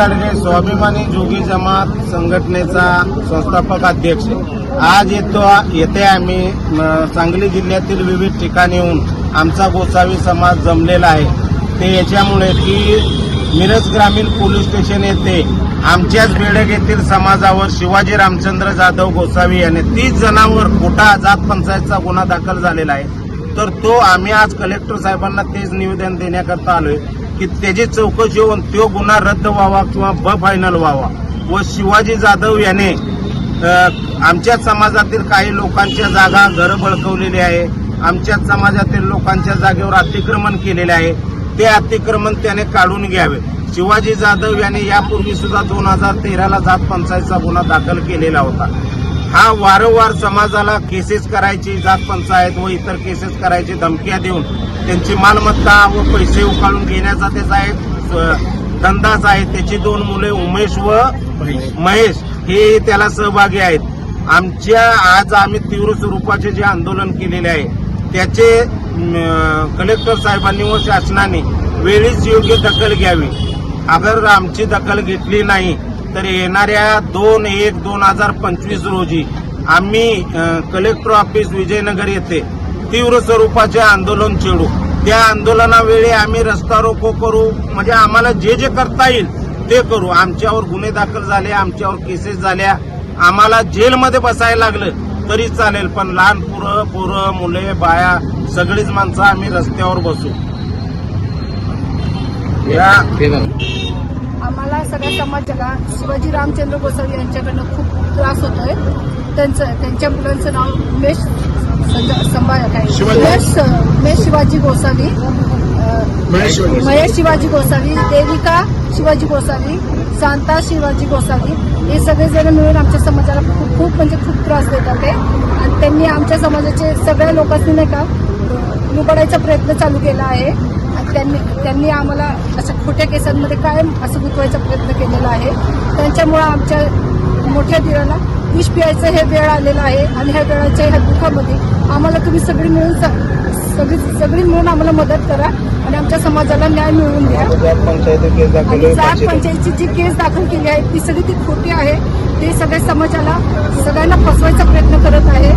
गाडगे स्वाभिमानी जोगी जमात संघटनेचा संस्थापक अध्यक्ष. आज येतो येथे आम्ही सांगली जिल्ह्यातील विविध ठिकाणी येऊन आमचा गोसावी समाज जमलेला आहे. ते याच्यामुळे की मिरज ग्रामीण पोलीस स्टेशन येथे आमच्याच बेडक येथील समाजावर शिवाजी रामचंद्र जाधव गोसावी याने तीस जणांवर खोटा जात पंचायतचा गुन्हा दाखल झालेला आहे. तर तो आम्ही आज कलेक्टर साहेबांना तेच निवेदन देण्याकरता आलोय. की त्याची चौकशी होऊन तो गुन्हा रद्द व्हावा किंवा ब फायनल व्हावा. व शिवाजी जाधव याने आमच्या समाजातील काही लोकांच्या जागा घरं बळकवलेली आहे. आमच्याच समाजातील लोकांच्या जागेवर अतिक्रमण केलेले आहे. ते अतिक्रमण त्याने काढून घ्यावे. शिवाजी जाधव याने यापूर्वी सुद्धा दोन हजार तेराला जात पंचायतचा गुन्हा दाखल केलेला होता. हा वारंवार समाजाला केसेस करायची जात पंचायत व इतर केसेस करायची धमक्या देऊन त्यांची मालमत्ता व पैसे उकाळून घेण्याचा त्याचा एक धंदाच आहे त्याची दोन मुले उमेश व महेश हे त्याला सहभागी आहेत. आमच्या आज आम्ही तीव्र स्वरूपाचे जे आंदोलन केलेले आहे त्याचे कलेक्टर साहेबांनी व शासनाने वेळीच योग्य दखल घ्यावी. अगर आमची दखल घेतली नाही तर येणाऱ्या दोन एक दोन हजार पंचवीस रोजी आम्ही कलेक्टर ऑफिस विजयनगर येथे तीव्र स्वरूपाचे आंदोलन छेडू. त्या आंदोलनावेळी आम्ही रस्ता रोको करू म्हणजे आम्हाला जे जे करता येईल ते करू. आमच्यावर गुन्हे दाखल झाले आमच्यावर केसेस झाल्या. आम्हाला जेलमध्ये बसायला लागलं तरी चालेल पण लहान पोरं पोरं मुले बाया सगळीच माणसं आम्ही रस्त्यावर बसू. या आम्हाला सगळ्या समाजाला शिवाजी रामचंद्र गोसावी यांच्याकडनं खूप त्रास होतोय त्यांचं त्यांच्या मुलांचं नाव उमेश. उमेश उमेश शिवाजी गोसावी महेश शिवाजी. गोसावी देविका शिवाजी गोसावी शांता शिवाजी गोसावी हे सगळेजण मिळून आमच्या समाजाला खूप खूप म्हणजे खूप त्रास देतात ते आणि त्यांनी आमच्या समाजाचे सगळ्या लोकांनी नाही का लुबाडायचा प्रयत्न चालू केला आहे त्यांनी त्यांनी आम्हाला अशा खोट्या केसांमध्ये कायम असं गुंतवायचा प्रयत्न केलेला आहे. त्यांच्यामुळं आमच्या मोठ्या दिराला विष पियायचं हे वेळ आलेलं आहे आणि ह्या वेळाच्या ह्या दुःखामध्ये आम्हाला तुम्ही सगळी मिळून सगळी सगळी मिळून आम्हाला मदत करा आणि आमच्या समाजाला न्याय मिळवून द्या. आणि जात. पंचायतची जी केस दाखल केली आहे ती सगळी ती खोटी आहे. ते सगळ्या समाजाला सगळ्यांना फसवायचा प्रयत्न करत आहे.